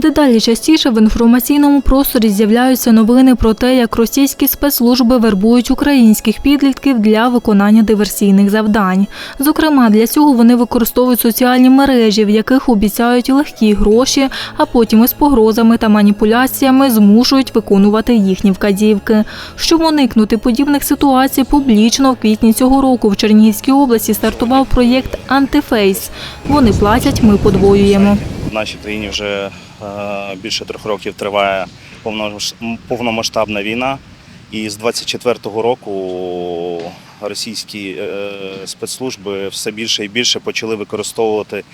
Дедалі частіше в інформаційному просторі з'являються новини про те, як російські спецслужби вербують українських підлітків для виконання диверсійних завдань. Зокрема, для цього вони використовують соціальні мережі, в яких обіцяють легкі гроші, а потім із погрозами та маніпуляціями змушують виконувати їхні вказівки. Щоб уникнути подібних ситуацій, публічно в квітні цього року в Чернігівській області стартував проєкт Антифейс. Вони платять, ми подвоюємо. Нашій країні вже е, більше трьох років триває повномасштабна війна, і з 24-го року російські е, спецслужби все більше і більше почали використовувати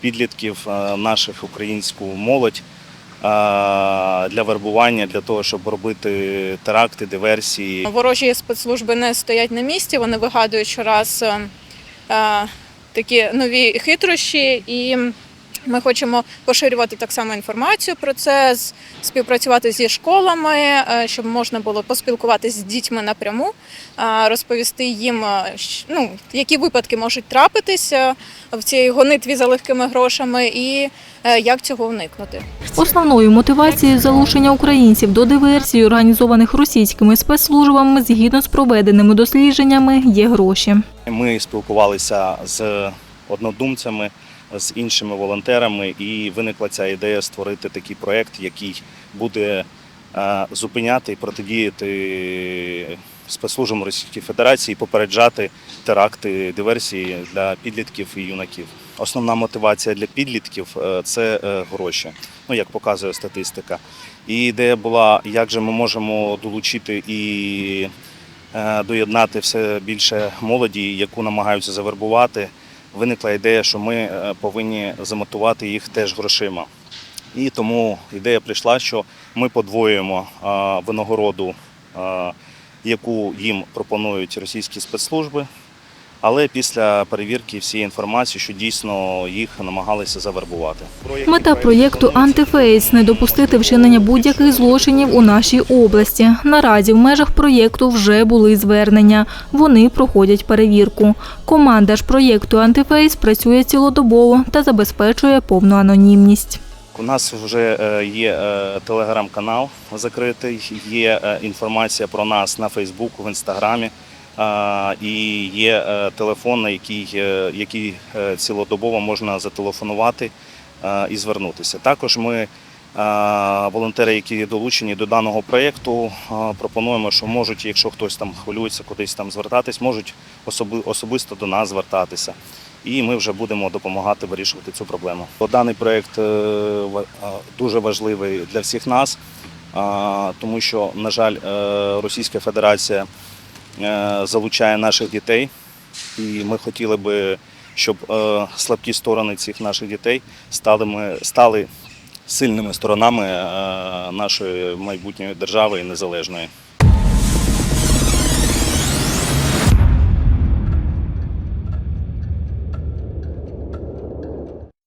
підлітків е, наших українську молодь для вербування, для того, щоб робити теракти, диверсії. Ворожі спецслужби не стоять на місці, вони вигадують щораз такі нові хитрощі, і ми хочемо поширювати так само інформацію про це, співпрацювати зі школами, е, щоб можна було поспілкуватися з дітьми напряму, е, розповісти їм, е, ну, які випадки можуть трапитися в цій гонитві за легкими грошами, і як цього уникнути. Основною мотивацією залучення українців до диверсій, організованих російськими спецслужбами, згідно з проведеними дослідженнями, є гроші. Ми спілкувалися з однодумцями, з іншими волонтерами, і виникла ця ідея створити такий проєкт, який буде е, зупиняти і протидіяти спецслужбам Російської Федерації, попереджати теракти, диверсії для підлітків і юнаків. Основна мотивація для підлітків е, це е, гроші, ну як показує статистика. І ідея була, як же ми можемо долучити і е, доєднати все більше молоді, яку намагаються завербувати. Виникла ідея, що ми е, повинні замотувати їх теж грошима. І тому ідея прийшла, що ми подвоюємо винагороду, яку їм пропонують російські спецслужби. Але після перевірки всієї інформації, що дійсно їх намагалися завербувати. Мета проєкту Антифейс не допустити вчинення будь-яких злочинів у нашій області. Наразі в межах проєкту вже були звернення. Вони проходять перевірку. Команда ж проєкту Антифейс працює цілодобово та забезпечує повну анонімність. У нас вже е, є е, телеграм-канал закритий, є е, інформація про нас на Фейсбуку, в інстаграмі. І є е, телефон, на який, е, який е, цілодобово можна зателефонувати і звернутися. Також ми, волонтери, які долучені до даного проєкту, пропонуємо, що можуть, якщо хтось там хвилюється кудись там звертатись, можуть особи- особисто до нас звертатися і ми вже будемо допомагати вирішувати цю проблему. Даний проєкт дуже важливий для всіх нас, тому що, на жаль, Російська Федерація залучає наших дітей, і ми хотіли би, щоб е, слабкі сторони цих наших дітей стали, стали сильними сторонами е, нашої майбутньої держави і незалежної.